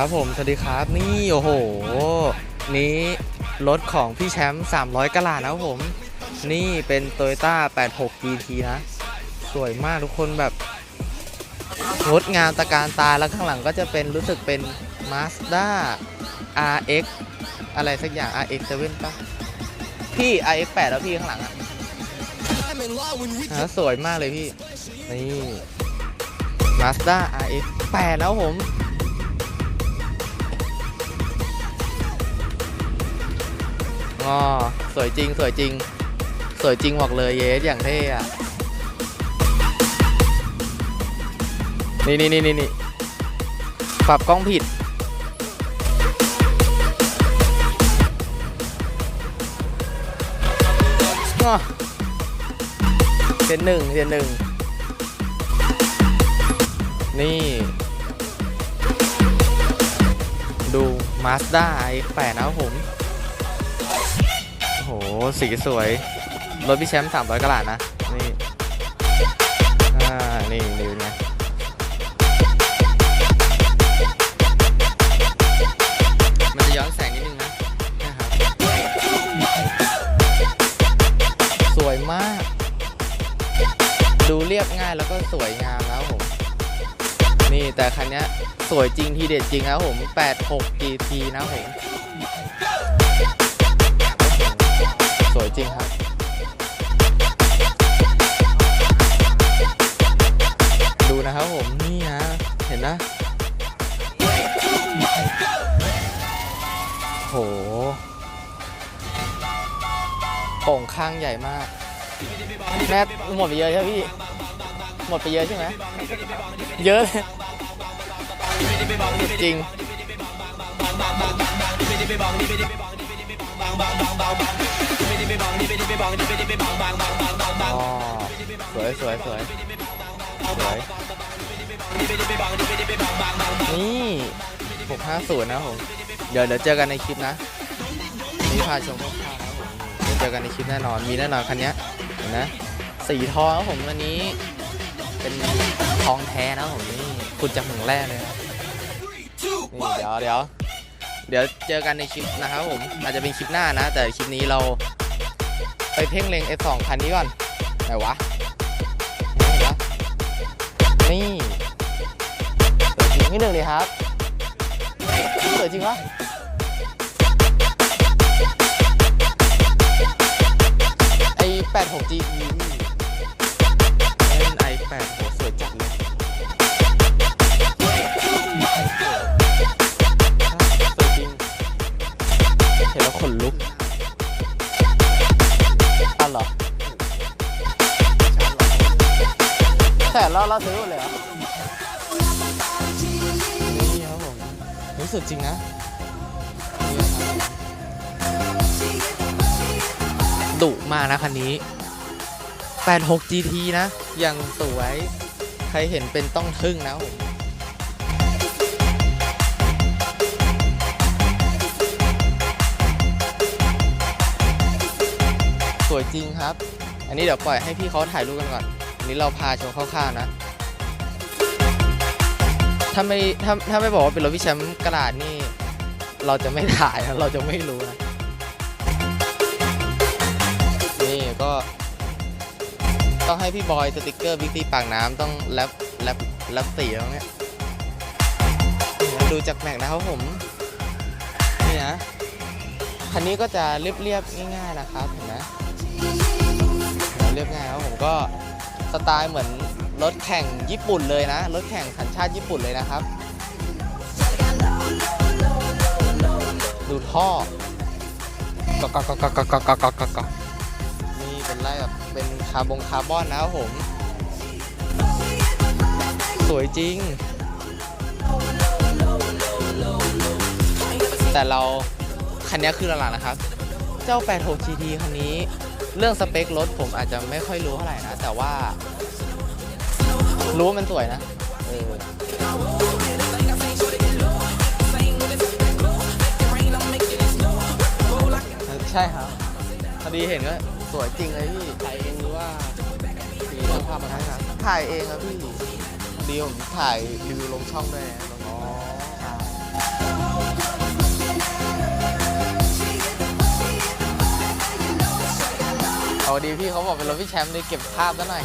ครับผมสวัสดีครับนี่โอ้โห นี้รถของพี่แชมป์300กะลานะครับผม นี่เป็น Toyota 86 GT นะ สวยมากทุกคนแบบงดงามตะการตาแล้วข้างหลังก็จะเป็นรู้สึกเป็น Mazda RX อะไรสักอย่าง RX 7ปะพี่ RX 8แล้วพี่ข้างหลังอะอะสวยมากเลยพี่ นี่ Mazda RX 8แล้วผม อ๋อสวยจริงสวยจริง สวยจริงบอกเลยเยสอย่างเท่อะนี่นี่นี่นี่ปรับกล้องผิดอ้อเจนหนึ่งเจนหนึ่ง นี่ ดู Mazda X8 นะครับผมโอ้โห สีสวย รถพี่แชมป์300กะลาดนะ นี่ อ่า นี่นี่เป็นไงมันจะย้อนแสงนิดนึงนะสวยมาก ดูเรียบง่ายแล้วก็สวยงามแล้วผม นี่แต่คันนี้สวยจริงทีเด็ดจริงนะผม 86 GT นะผม วยจริงครับดูนะครับผมนี่นะเห็นนะโหโป่งข้างใหญ่มาก แม่หมดไปเยอะใช่ไหมพี่ หมดไปเยอะใช่ไหมเยอะเลยจริงางบางบาสวยสวยสวยสวยนี่หกห้าศูนย์นะผมเดี๋ยวเดี๋ยวเจอกันในคลิปนะนี่พาชมครับผมเจอกันในคลิปแน่นอนมีแน่นอนคันนี้นะสีทองครับผมวันนี้ เป็นทองแท้นะผมนี่คุณจากหนึ่งแรกเลยนะเดี๋ยวเดี๋ยว เดี๋ยวเจอกันในคลิปนะครับผมอาจจะเป็นคลิปหน้านะ แต่คลิปนี้เราไปเพ่งเล็ง F2 คันนี้ก่อนไหนวะไหนวะนี่สวยจริงนิดหนึ่งดีครับสวยจริงวะไอ86 GT ห็นแล้วขนลุกอันเหรอแต่เราเราซื้อหมดเลยเหรอนี่ครับผมรู้สึกจริงนะนี่ครับดุมากนะคันนี้ 86 GT นะ ยังสวย ใครเห็นเป็นต้องทึ่งนะผม วยจริงครับ อันนี้เดี๋ยวปล่อยให้พี่เขาถ่ายรูปกันก่อนอันนี้เราพาชมคร่าวๆนะ ถ้าไม่ถ้าถ้าไม่บอกว่าเป็นรถพี่แชมป์กระดาษนี่ เราจะไม่ถ่ายนะเราจะไม่รู้นะ นี่ก็ ต้องให้พี่บอยสติกเกอร์บิ๊กซีปากน้ำต้องแรปแรปแรปสีตรงเนี้ยดูจากแม็กนะครับผม นี่นะคันนี้ก็จะเรียบๆง่ายๆนะครับเห็นไหม เรียบง่ายครับผมก็สไตล์เหมือนรถแข่งญี่ปุ่นเลยนะ รถแข่งสัญชาติญี่ปุ่นเลยนะครับ ดูท่อกกกกกกกกกกนี่เป็นไล่แบบเป็นคาร์บงคาร์บอนนะครับผม สวยจริง แต่เราคันนี้คือหลักๆนะครับ เจ้า86 GT คันนี้ เรื่องสเปครถผมอาจจะไม่ค่อยรู้เท่าไหร่นะ แต่ว่า รู้ว่ามันสวยนะเออใช่ครับพอดีเห็นก็สวยจริงเลยพี่ถ่ายเองหรือว่ามีช่างภาพมาให้ครับถ่ายเองครับพี่พอดีผมถ่ายรีวิวลงช่องด้วยนะลงอ๋อ เอาดีพี่เขาบอกเป็นรถพี่แชมป์เลยเก็บภาพซะหน่อย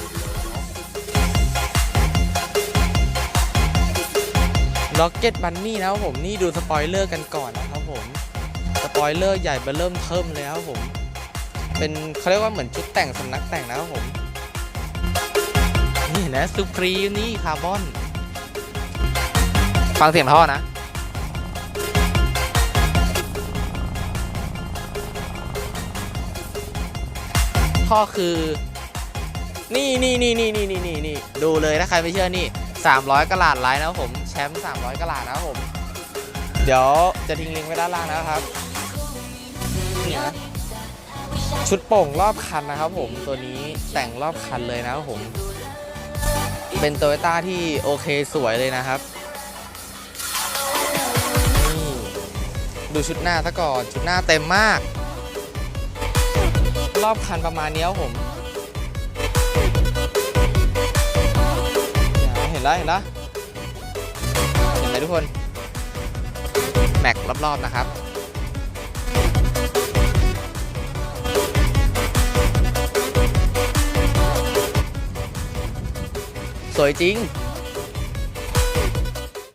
ล็อกเก็ตบันนี่นะครับผมนี่ดูสปอยเลอร์กันก่อนนะครับผมสปอยเลอร์ใหญ่เบเริ่มเทิมเลยครับผม เป็นเขาเรียกว่าเหมือนชุดแต่งสำนักแต่งนะครับผม นี่นะซูพรีนี่คาร์บอน ฟังเสียงท่อนะ ท่อคือ นี่นี่นี่นี่นี่นี่นี่นี่ดูเลยถ้าใครไม่เชื่อนี่ 300กระลาดไลน์นะครับผมแชมป์300กระลาดนะครับผม เดี๋ยวจะทิ้งลิงก์ไว้ด้านล่างนะครับนี่นะชุดโป่งรอบคันนะครับผมตัวนี้แต่งรอบคันเลยนะครับผม เป็นโตโยต้าที่โอเคสวยเลยนะครับดูชุดหน้าซะก่อน ชุดหน้าเต็มมาก รอบคันประมาณนี้ครับผมเห็นแล้วเห็นแล้วเห็นไหมทุกคน แม็กรอบๆนะครับสวยจริง